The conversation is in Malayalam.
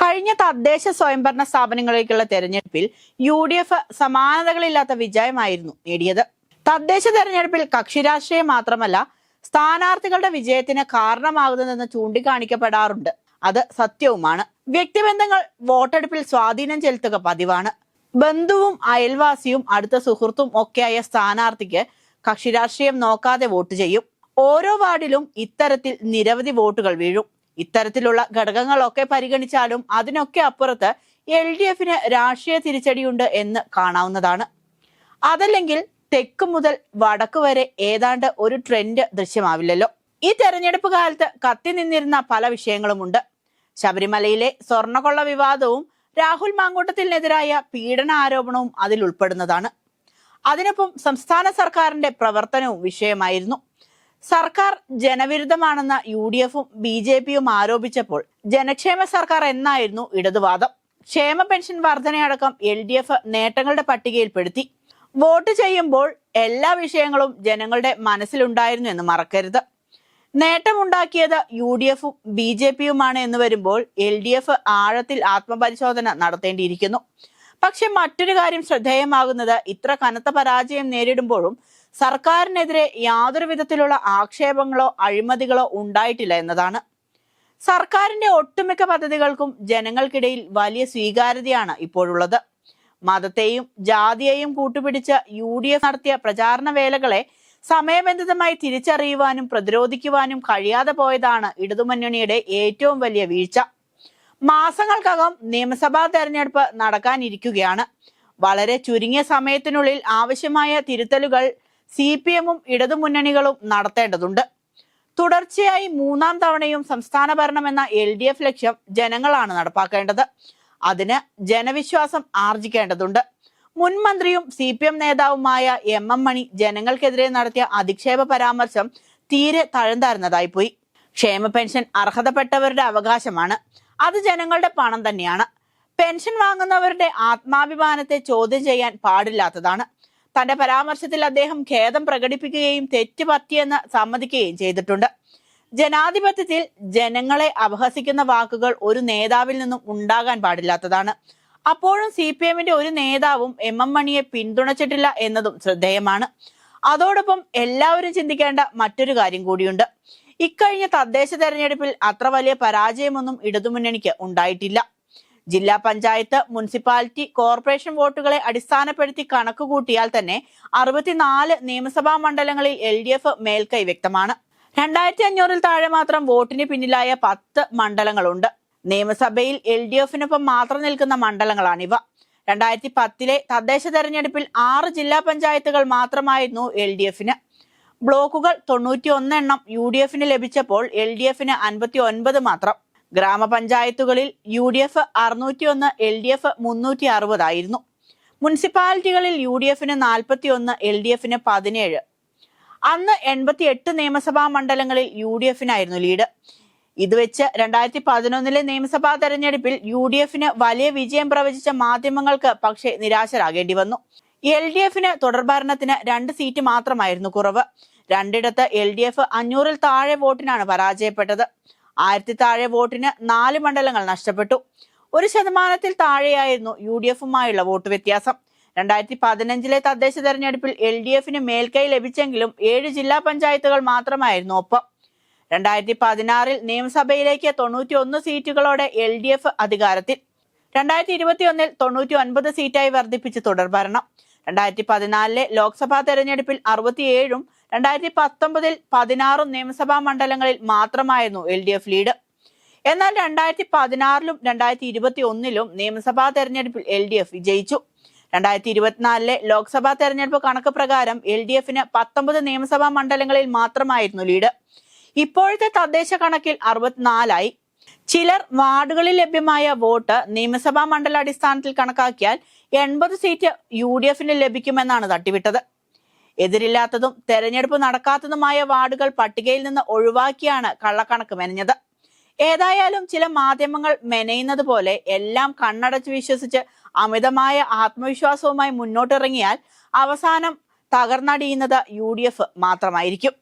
കഴിഞ്ഞ തദ്ദേശ സ്വയംഭരണ സ്ഥാപനങ്ങളിലേക്കുള്ള തെരഞ്ഞെടുപ്പിൽ യു ഡി എഫ് സമാനതകളില്ലാത്ത വിജയമായിരുന്നു നേടിയത്. തദ്ദേശ തെരഞ്ഞെടുപ്പിൽ കക്ഷി രാഷ്ട്രീയം മാത്രമല്ല സ്ഥാനാർത്ഥികളുടെ വിജയത്തിന് കാരണമാകുന്നതെന്ന് ചൂണ്ടിക്കാണിക്കപ്പെടാറുണ്ട്. അത് സത്യവുമാണ്. വ്യക്തിബന്ധങ്ങൾ വോട്ടെടുപ്പിൽ സ്വാധീനം ചെലുത്തുക പതിവാണ്. ബന്ധുവും അയൽവാസിയും അടുത്ത സുഹൃത്തും ഒക്കെയായ സ്ഥാനാർത്ഥിക്ക് കക്ഷി രാഷ്ട്രീയം നോക്കാതെ വോട്ട് ചെയ്യും. ഓരോ വാർഡിലും ഇത്തരത്തിൽ നിരവധി വോട്ടുകൾ വീഴും. ഇത്തരത്തിലുള്ള ഘടകങ്ങളൊക്കെ പരിഗണിച്ചാലും അതിനൊക്കെ അപ്പുറത്ത് എൽ ഡി എഫിന് രാഷ്ട്രീയ തിരിച്ചടിയുണ്ട് എന്ന് കാണാവുന്നതാണ്. അതല്ലെങ്കിൽ തെക്ക് മുതൽ വടക്ക് വരെ ഏതാണ്ട് ഒരു ട്രെൻഡ് ദൃശ്യമാവില്ലല്ലോ. ഈ തെരഞ്ഞെടുപ്പ് കാലത്ത് കത്തി നിന്നിരുന്ന പല വിഷയങ്ങളുമുണ്ട്. ശബരിമലയിലെ സ്വർണകൊള്ള വിവാദവും രാഹുൽ മാങ്കൂട്ടത്തിനെതിരായ പീഡന ആരോപണവും അതിൽ ഉൾപ്പെടുന്നതാണ് അതിനൊപ്പം സംസ്ഥാന സർക്കാരിന്റെ പ്രവർത്തനവും വിഷയമായിരുന്നു. സർക്കാർ ജനവിരുദ്ധമാണെന്ന യു ഡി എഫും ബി ജെ പിയും ആരോപിച്ചപ്പോൾ ജനക്ഷേമ സർക്കാർ എന്നായിരുന്നു ഇടതുവാദം. ക്ഷേമ പെൻഷൻ വർധനയടക്കം എൽ ഡി എഫ് നേട്ടങ്ങളുടെ പട്ടികയിൽപ്പെടുത്തി. വോട്ട് ചെയ്യുമ്പോൾ എല്ലാ വിഷയങ്ങളും ജനങ്ങളുടെ മനസ്സിലുണ്ടായിരുന്നു എന്ന് മറക്കരുത്. നേട്ടമുണ്ടാക്കിയത് യു ഡി എഫും ബി ജെ പിയുമാണ് എന്ന് വരുമ്പോൾ എൽ ഡി എഫ് ആഴത്തിൽ ആത്മപരിശോധന നടത്തേണ്ടിയിരിക്കുന്നു. പക്ഷെ മറ്റൊരു കാര്യം ശ്രദ്ധേയമാകുന്നത് ഇത്ര കനത്ത പരാജയം നേരിടുമ്പോഴും സർക്കാരിനെതിരെ യാതൊരു വിധത്തിലുള്ള ആക്ഷേപങ്ങളോ അഴിമതികളോ ഉണ്ടായിട്ടില്ല എന്നതാണ്. സർക്കാരിന്റെ ഒട്ടുമിക്ക പദ്ധതികൾക്കും ജനങ്ങൾക്കിടയിൽ വലിയ സ്വീകാര്യതയാണ് ഇപ്പോഴുള്ളത്. മതത്തെയും ജാതിയെയും കൂട്ടുപിടിച്ച യു ഡി എഫ് നടത്തിയ പ്രചാരണ വേലകളെ സമയബന്ധിതമായി തിരിച്ചറിയുവാനും പ്രതിരോധിക്കുവാനും കഴിയാതെ പോയതാണ് ഇടതുമുന്നണിയുടെ ഏറ്റവും വലിയ വീഴ്ച. മാസങ്ങൾക്കകം നിയമസഭാ തെരഞ്ഞെടുപ്പ് നടക്കാനിരിക്കുകയാണ്. വളരെ ചുരുങ്ങിയ സമയത്തിനുള്ളിൽ ആവശ്യമായ തിരുത്തലുകൾ സി പി എമ്മും ഇടതുമുന്നണികളും നടത്തേണ്ടതുണ്ട്. തുടർച്ചയായി മൂന്നാം തവണയും സംസ്ഥാന ഭരണം എന്ന എൽ ഡി എഫ് ലക്ഷ്യം ജനങ്ങളാണ് നടപ്പാക്കേണ്ടത്. അതിന് ജനവിശ്വാസം ആർജിക്കേണ്ടതുണ്ട്. മുൻ മന്ത്രിയും സി പി എം നേതാവുമായ എം എം മണി ജനങ്ങൾക്കെതിരെ നടത്തിയ അധിക്ഷേപ പരാമർശം തീരെ തഴന്താരുന്നതായി പോയി. ക്ഷേമ പെൻഷൻ അർഹതപ്പെട്ടവരുടെ അവകാശമാണ്. അത് ജനങ്ങളുടെ പണം തന്നെയാണ്. പെൻഷൻ വാങ്ങുന്നവരുടെ ആത്മാഭിമാനത്തെ ചോദ്യം ചെയ്യാൻ പാടില്ലാത്തതാണ്. തന്റെ പരാമർശത്തിൽ അദ്ദേഹം ഖേദം പ്രകടിപ്പിക്കുകയും തെറ്റ് പറ്റിയെന്ന് സമ്മതിക്കുകയും ചെയ്തിട്ടുണ്ട്. ജനാധിപത്യത്തിൽ ജനങ്ങളെ അപഹസിക്കുന്ന വാക്കുകൾ ഒരു നേതാവിൽ നിന്നും ഉണ്ടാകാൻ പാടില്ലാത്തതാണ്. അപ്പോഴും സി പി എമ്മിന്റെ ഒരു നേതാവും എം എം മണിയെ പിന്തുണച്ചിട്ടില്ല എന്നതും ശ്രദ്ധേയമാണ്. അതോടൊപ്പം എല്ലാവരും ചിന്തിക്കേണ്ട മറ്റൊരു കാര്യം കൂടിയുണ്ട്. ഇക്കഴിഞ്ഞ തദ്ദേശ തെരഞ്ഞെടുപ്പിൽ അത്ര വലിയ പരാജയമൊന്നും ഇടതുമുന്നണിക്ക് ഉണ്ടായിട്ടില്ല. ജില്ലാ പഞ്ചായത്ത് മുനിസിപ്പാലിറ്റി കോർപ്പറേഷൻ വോട്ടുകളെ അടിസ്ഥാനപ്പെടുത്തി കണക്ക് കൂട്ടിയാൽ തന്നെ അറുപത്തിനാല് നിയമസഭാ മണ്ഡലങ്ങളിൽ എൽ ഡി എഫ് മേൽക്കൈ വ്യക്തമാണ്. രണ്ടായിരത്തി അഞ്ഞൂറിൽ താഴെ മാത്രം വോട്ടിന് പിന്നിലായ പത്ത് മണ്ഡലങ്ങളുണ്ട്. നിയമസഭയിൽ എൽ ഡി എഫിനൊപ്പം മാത്രം നിൽക്കുന്ന മണ്ഡലങ്ങളാണിവ. രണ്ടായിരത്തി പത്തിലെ തദ്ദേശ തെരഞ്ഞെടുപ്പിൽ ആറ് ജില്ലാ പഞ്ചായത്തുകൾ മാത്രമായിരുന്നു എൽ ഡി എഫിന്. ബ്ലോക്കുകൾ തൊണ്ണൂറ്റി ഒന്ന് എണ്ണം യു ഡി എഫിന് ലഭിച്ചപ്പോൾ എൽ ഡി എഫിന് അൻപത്തി ഒൻപത് മാത്രം. ഗ്രാമപഞ്ചായത്തുകളിൽ യു ഡി എഫ് അറുന്നൂറ്റി ഒന്ന് എൽ ഡി എഫ് മുന്നൂറ്റി അറുപതായിരുന്നു മുനിസിപ്പാലിറ്റികളിൽ യു ഡി എഫിന് നാൽപ്പത്തി ഒന്ന് എൽ ഡി എഫിന് പതിനേഴ്. അന്ന് എൺപത്തി എട്ട് നിയമസഭാ മണ്ഡലങ്ങളിൽ യു ഡി എഫിനായിരുന്നു ലീഡ്. ഇത് വെച്ച് രണ്ടായിരത്തി പതിനൊന്നിലെ നിയമസഭാ തെരഞ്ഞെടുപ്പിൽ യു ഡി എഫിന് വലിയ വിജയം പ്രവചിച്ച മാധ്യമങ്ങൾക്ക് പക്ഷേ നിരാശരാകേണ്ടി വന്നു. എൽ ഡി എഫിന് തുടർഭരണത്തിന് രണ്ട് സീറ്റ് മാത്രമായിരുന്നു കുറവ്. രണ്ടിടത്ത് എൽ ഡി എഫ് അഞ്ഞൂറിൽ താഴെ വോട്ടിനാണ് പരാജയപ്പെട്ടത്. ആയിരത്തി താഴെ വോട്ടിന് നാല് മണ്ഡലങ്ങൾ നഷ്ടപ്പെട്ടു. ഒരു ശതമാനത്തിൽ താഴെയായിരുന്നു യു ഡി എഫുമായുള്ള വോട്ട് വ്യത്യാസം. രണ്ടായിരത്തി പതിനഞ്ചിലെ തദ്ദേശ തെരഞ്ഞെടുപ്പിൽ എൽ ഡി എഫിന് മേൽക്കൈ ലഭിച്ചെങ്കിലും ഏഴ് ജില്ലാ പഞ്ചായത്തുകൾ മാത്രമായിരുന്നു ഒപ്പം. രണ്ടായിരത്തി പതിനാറിൽ നിയമസഭയിലേക്ക് തൊണ്ണൂറ്റി ഒന്ന് സീറ്റുകളോടെ എൽ ഡി എഫ് അധികാരത്തിൽ. രണ്ടായിരത്തി ഇരുപത്തി ഒന്നിൽ തൊണ്ണൂറ്റി ഒൻപത് സീറ്റായി വർദ്ധിപ്പിച്ച് തുടർഭരണം. രണ്ടായിരത്തി പതിനാലിലെ ലോക്സഭാ തെരഞ്ഞെടുപ്പിൽ അറുപത്തിയേഴും രണ്ടായിരത്തി പത്തൊമ്പതിൽ പതിനാറും നിയമസഭാ മണ്ഡലങ്ങളിൽ മാത്രമായിരുന്നു എൽ ഡി എഫ് ലീഡ്. എന്നാൽ രണ്ടായിരത്തി പതിനാറിലും രണ്ടായിരത്തി ഇരുപത്തി ഒന്നിലും നിയമസഭാ തെരഞ്ഞെടുപ്പിൽ എൽ ഡി എഫ് വിജയിച്ചു. രണ്ടായിരത്തി ഇരുപത്തിനാലിലെ ലോക്സഭാ തെരഞ്ഞെടുപ്പ് കണക്ക് പ്രകാരം എൽ ഡി എഫിന് പത്തൊമ്പത് നിയമസഭാ മണ്ഡലങ്ങളിൽ മാത്രമായിരുന്നു ലീഡ്. ഇപ്പോഴത്തെ തദ്ദേശ കണക്കിൽ അറുപത്തിനാലായി. ചിലർ വാർഡുകളിൽ ലഭ്യമായ വോട്ട് നിയമസഭാ മണ്ഡല അടിസ്ഥാനത്തിൽ കണക്കാക്കിയാൽ എൺപത് സീറ്റ് യു ഡി എഫിന് ലഭിക്കുമെന്നാണ് തട്ടിവിട്ടത്. എതിരില്ലാത്തതും തെരഞ്ഞെടുപ്പ് നടക്കാത്തതുമായ വാർഡുകൾ പട്ടികയിൽ നിന്ന് ഒഴിവാക്കിയാണ് കള്ളക്കണക്ക് മെനഞ്ഞത്. ഏതായാലും ചില മാധ്യമങ്ങൾ മെനയുന്നത് പോലെ എല്ലാം കണ്ണടച്ച് വിശ്വസിച്ച് അമിതമായ ആത്മവിശ്വാസവുമായി മുന്നോട്ടിറങ്ങിയാൽ അവസാനം തകർന്നടിയുന്നത് യു മാത്രമായിരിക്കും.